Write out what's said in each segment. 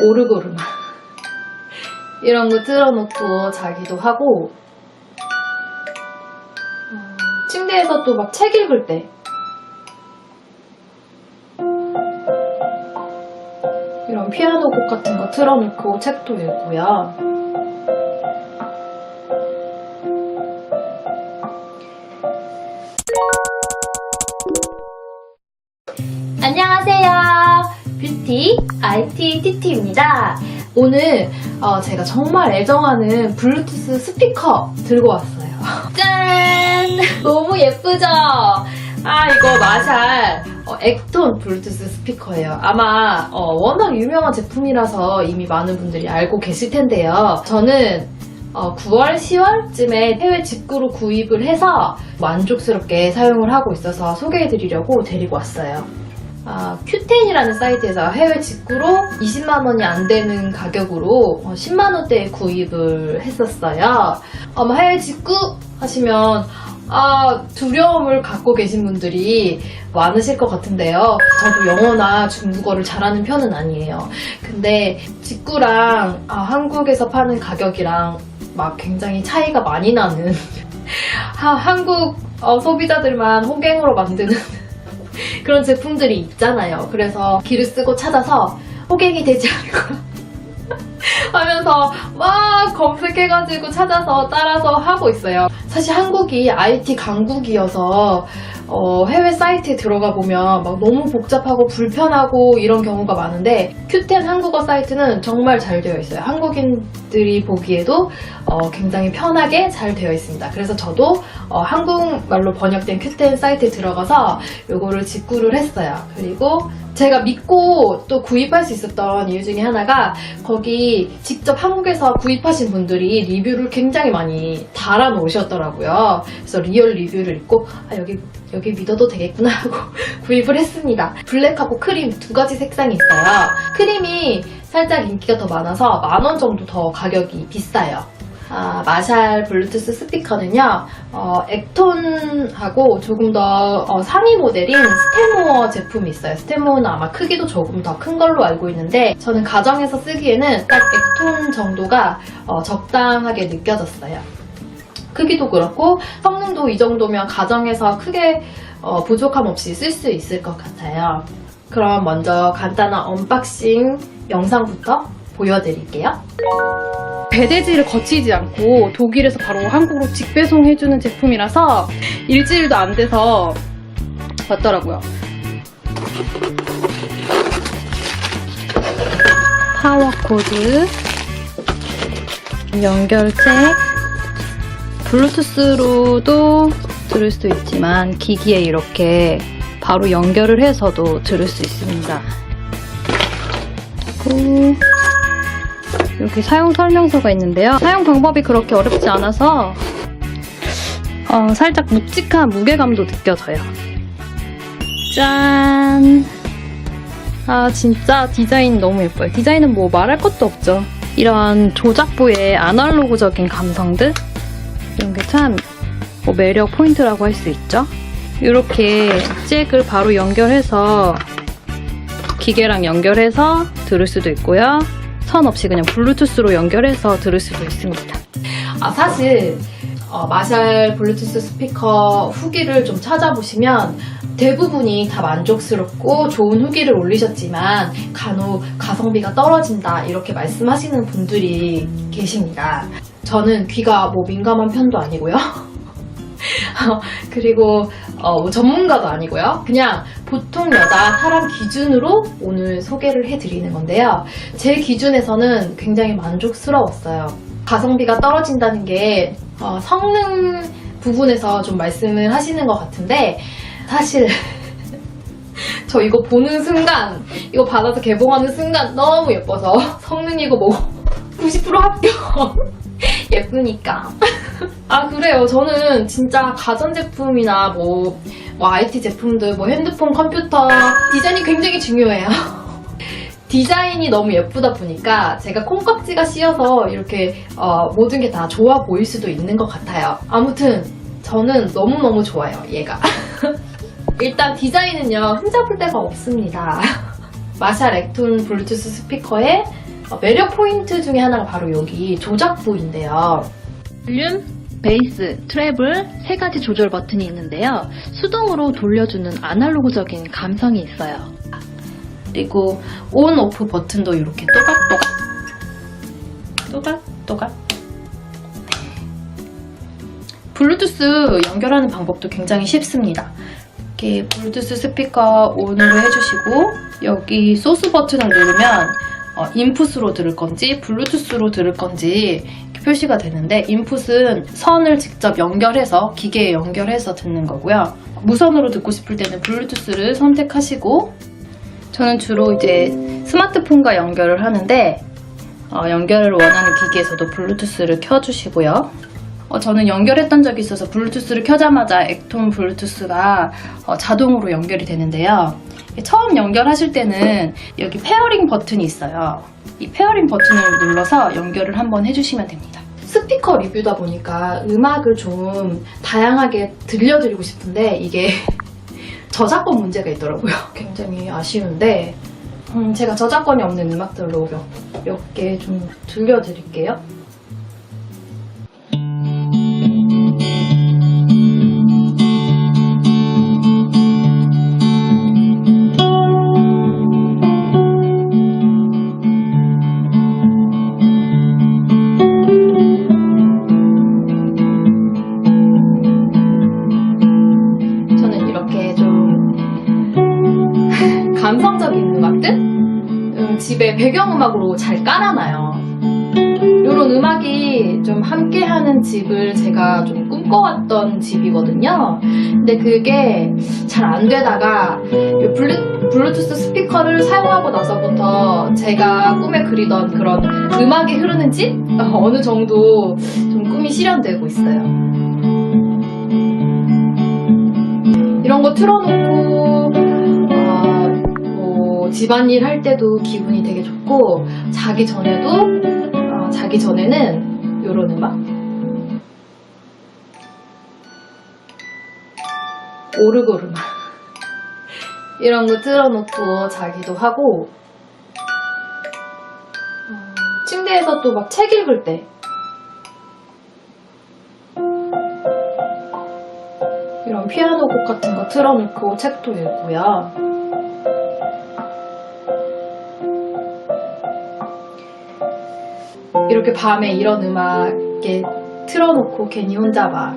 오르고르마 이런 거 틀어놓고 자기도 하고 어, 침대에서 또 막 책 읽을 때 이런 피아노 곡 같은 거 틀어놓고 책도 읽고요. IT TT입니다. 오늘 어, 제가 정말 애정하는 블루투스 스피커 들고 왔어요. 짠! 너무 예쁘죠? 아, 이거 마샬 어, 액톤 블루투스 스피커예요. 아마 어, 워낙 유명한 제품이라서 이미 많은 분들이 알고 계실 텐데요. 저는 어, 9월, 10월쯤에 해외 직구로 구입을 해서 만족스럽게 사용을 하고 있어서 소개해드리려고 데리고 왔어요. 아, 큐텐이라는 사이트에서 해외 직구로 20만 원이 안 되는 가격으로 10만 원대에 구입을 했었어요. 아마 해외 직구 하시면 아, 두려움을 갖고 계신 분들이 많으실 것 같은데요. 저도 영어나 중국어를 잘하는 편은 아니에요. 근데 직구랑 아, 한국에서 파는 가격이랑 막 굉장히 차이가 많이 나는 하- 한국 어, 소비자들만 호갱으로 만드는 그런 제품들이 있잖아요. 그래서 길을 쓰고 찾아서 호갱이 되지 않고 하면서 막 검색해가지고 찾아서 따라서 하고 있어요. 사실 한국이 IT 강국이어서 어, 해외 사이트에 들어가 보면 막 너무 복잡하고 불편하고 이런 경우가 많은데 큐텐 한국어 사이트는 정말 잘 되어 있어요. 한국인들이 보기에도 어, 굉장히 편하게 잘 되어 있습니다. 그래서 저도 어, 한국말로 번역된 큐텐 사이트에 들어가서 요거를 직구를 했어요. 그리고 제가 믿고 또 구입할 수 있었던 이유 중에 하나가 거기 직접 한국에서 구입하신 분들이 리뷰를 굉장히 많이 달아 놓으셨더라고요. 그래서 리얼 리뷰를 읽고 아 여기 여기 믿어도 되겠구나 하고 구입을 했습니다. 블랙하고 크림 두 가지 색상이 있어요. 크림이 살짝 인기가 더 많아서 만 원 정도 더 가격이 비싸요. 아, 마샬 블루투스 스피커는요, 어, 액톤하고 조금 더 어, 상위 모델인 스테모어 제품이 있어요. 스테모어는 아마 크기도 조금 더 큰 걸로 알고 있는데, 저는 가정에서 쓰기에는 딱 액톤 정도가 어, 적당하게 느껴졌어요. 크기도 그렇고, 성능도 이 정도면 가정에서 크게 어, 부족함 없이 쓸 수 있을 것 같아요. 그럼 먼저 간단한 언박싱 영상부터 보여드릴게요. 배대지를 거치지 않고 독일에서 바로 한국으로 직배송해주는 제품이라서 일주일도 안 돼서 왔더라고요. 파워 코드, 연결책, 블루투스로도 들을 수도 있지만 기기에 이렇게 바로 연결을 해서도 들을 수 있습니다. 그리고 여기 사용 설명서가 있는데요. 사용 방법이 그렇게 어렵지 않아서 어, 살짝 묵직한 무게감도 느껴져요. 짠! 아 진짜 디자인 너무 예뻐요. 디자인은 뭐 말할 것도 없죠. 이런 조작부의 아날로그적인 감성들 이런 게 참 뭐 매력 포인트라고 할 수 있죠. 이렇게 잭을 바로 연결해서 기계랑 연결해서 들을 수도 있고요. 선 없이 그냥 블루투스로 연결해서 들을 수도 있습니다. 아, 사실, 어, 마샬 블루투스 스피커 후기를 좀 찾아보시면 대부분이 다 만족스럽고 좋은 후기를 올리셨지만 간혹 가성비가 떨어진다 이렇게 말씀하시는 분들이 계십니다. 저는 귀가 뭐 민감한 편도 아니고요. 그리고 어, 뭐 전문가도 아니고요. 그냥 보통 여자 사람 기준으로 오늘 소개를 해드리는 건데요. 제 기준에서는 굉장히 만족스러웠어요. 가성비가 떨어진다는 게 어, 성능 부분에서 좀 말씀을 하시는 것 같은데 사실 저 이거 보는 순간 이거 받아서 개봉하는 순간 너무 예뻐서 성능이고 뭐 90% 합격 예쁘니까. 아 그래요. 저는 진짜 가전제품이나 뭐, 뭐 IT 제품들 뭐 핸드폰 컴퓨터 디자인이 굉장히 중요해요. 디자인이 너무 예쁘다 보니까 제가 콩깍지가 씌어서 이렇게 어, 모든 게 다 좋아 보일 수도 있는 것 같아요. 아무튼 저는 너무너무 좋아요 얘가. 일단 디자인은요 흠잡을 데가 없습니다. 마샬 액톤 블루투스 스피커에 어, 매력 포인트 중에 하나가 바로 여기 조작부인데요. 볼륨, 베이스, 트래블 세 가지 조절 버튼이 있는데요. 수동으로 돌려주는 아날로그적인 감성이 있어요. 그리고 온, 오프 버튼도 이렇게 또각또각 또각또각 블루투스 연결하는 방법도 굉장히 쉽습니다. 이렇게 블루투스 스피커 온으로 해주시고 여기 소스 버튼을 누르면 어, 인풋으로 들을 건지 블루투스로 들을 건지 표시가 되는데 인풋은 선을 직접 연결해서 기계에 연결해서 듣는 거고요. 무선으로 듣고 싶을 때는 블루투스를 선택하시고 저는 주로 이제 스마트폰과 연결을 하는데 어, 연결을 원하는 기기에서도 블루투스를 켜주시고요. 어, 저는 연결했던 적이 있어서 블루투스를 켜자마자 액톤 블루투스가 어, 자동으로 연결이 되는데요. 처음 연결하실 때는 여기 페어링 버튼이 있어요. 이 페어링 버튼을 눌러서 연결을 한번 해주시면 됩니다. 스피커 리뷰다 보니까 음악을 좀 다양하게 들려드리고 싶은데 이게 저작권 문제가 있더라고요. 굉장히 아쉬운데 음, 제가 저작권이 없는 음악들로 몇 개 좀 들려드릴게요. 감성적인 음악들 음, 집에 배경음악으로 잘 깔아놔요. 이런 음악이 좀 함께하는 집을 제가 좀 꿈꿔왔던 집이거든요. 근데 그게 잘 안 되다가 이 블루, 블루투스 스피커를 사용하고 나서부터 제가 꿈에 그리던 그런 음악이 흐르는 집? 어느 정도 좀 꿈이 실현되고 있어요. 이런 거 틀어놓고 집안일 할 때도 기분이 되게 좋고 자기 전에도 아, 자기 전에는 이런 음악. 오르골 음악 이런 거 틀어놓고 자기도 하고 어, 침대에서 또 막 책 읽을 때. 이런 피아노 곡 같은 거 틀어놓고 책도 읽고요. 이렇게 밤에 이런 음악에 틀어놓고 괜히 혼자 막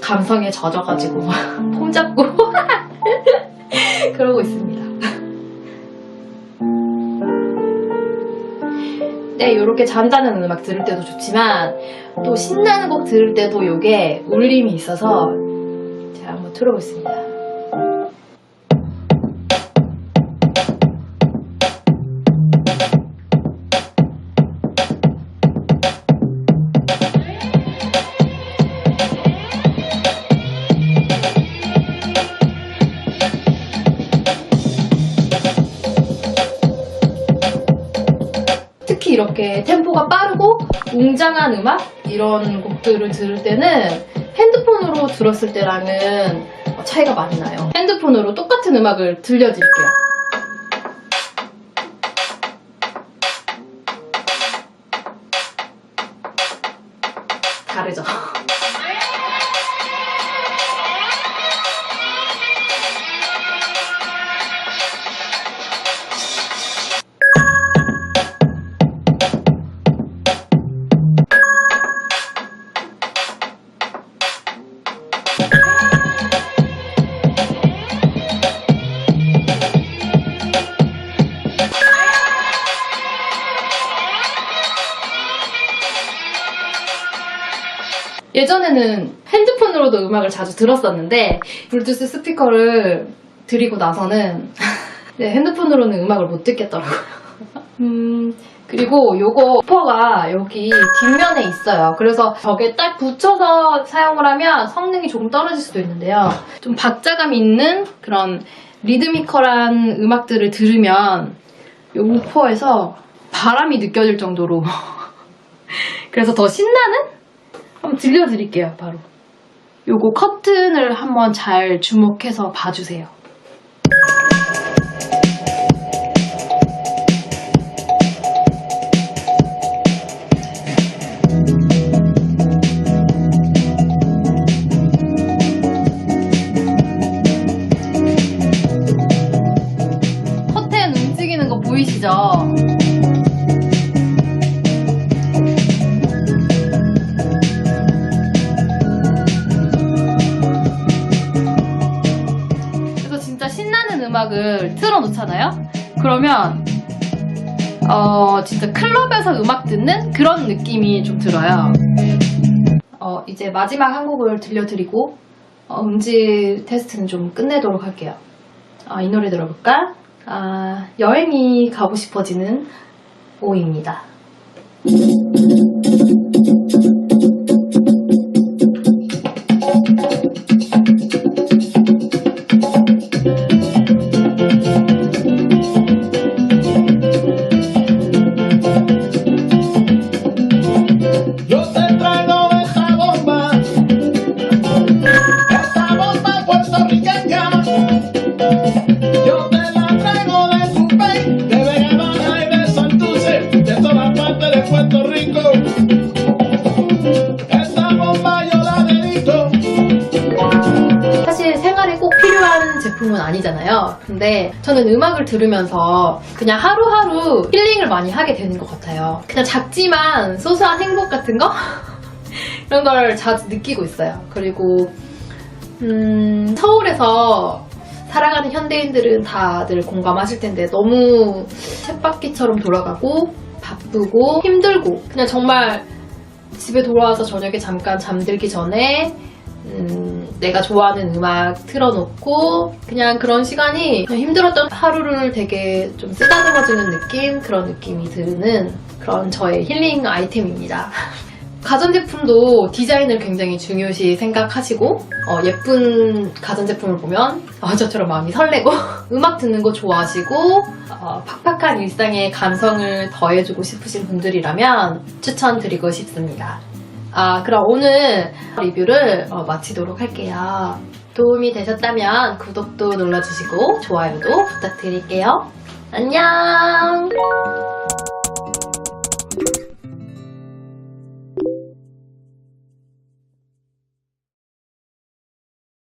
감성에 젖어가지고 막 폼 잡고 그러고 있습니다. 네, 이렇게 잔잔한 음악 들을 때도 좋지만 또 신나는 곡 들을 때도 이게 울림이 있어서 제가 한번 틀어보겠습니다. 이렇게 템포가 빠르고 웅장한 음악 이런 곡들을 들을 때는 핸드폰으로 들었을 때랑은 차이가 많이 나요. 핸드폰으로 똑같은 음악을 들려드릴게요. 예전에는 핸드폰으로도 음악을 자주 들었었는데 블루투스 스피커를 드리고 나서는 네, 핸드폰으로는 음악을 못 듣겠더라고요. 음, 그리고 요거 퍼가 여기 뒷면에 있어요. 그래서 벽에 딱 붙여서 사용을 하면 성능이 조금 떨어질 수도 있는데요. 좀 박자감 있는 그런 리드미컬한 음악들을 들으면 요 우퍼에서 바람이 느껴질 정도로 그래서 더 신나는 한번 들려드릴게요, 바로. 요거 커튼을 한번 잘 주목해서 봐주세요. 틀어놓잖아요? 그러면 어, 진짜 클럽에서 음악 듣는 그런 느낌이 좀 들어요. 어, 이제 마지막 한 곡을 들려드리고 어, 음질 테스트는 좀 끝내도록 할게요. 아, 이 노래 들어볼까? 아, 여행이 가고 싶어지는 오입니다. Yo te 근데 저는 음악을 들으면서 그냥 하루하루 힐링을 많이 하게 되는 것 같아요. 그냥 작지만 소소한 행복 같은 거? 이런 걸 자주 느끼고 있어요. 그리고, 음, 서울에서 살아가는 현대인들은 다들 공감하실 텐데 너무 쳇바퀴처럼 돌아가고 바쁘고 힘들고 그냥 정말 집에 돌아와서 저녁에 잠깐 잠들기 전에 음, 내가 좋아하는 음악 틀어놓고 그냥 그런 시간이 그냥 힘들었던 하루를 되게 좀 쓰다듬어주는 느낌 그런 느낌이 드는 그런 저의 힐링 아이템입니다. 가전제품도 디자인을 굉장히 중요시 생각하시고 어, 예쁜 가전제품을 보면 어, 저처럼 마음이 설레고 음악 듣는 거 좋아하시고 어, 팍팍한 일상에 감성을 더해주고 싶으신 분들이라면 추천드리고 싶습니다. 아, 그럼 오늘 리뷰를 어, 마치도록 할게요. 도움이 되셨다면 구독도 눌러주시고 좋아요도 부탁드릴게요. 안녕!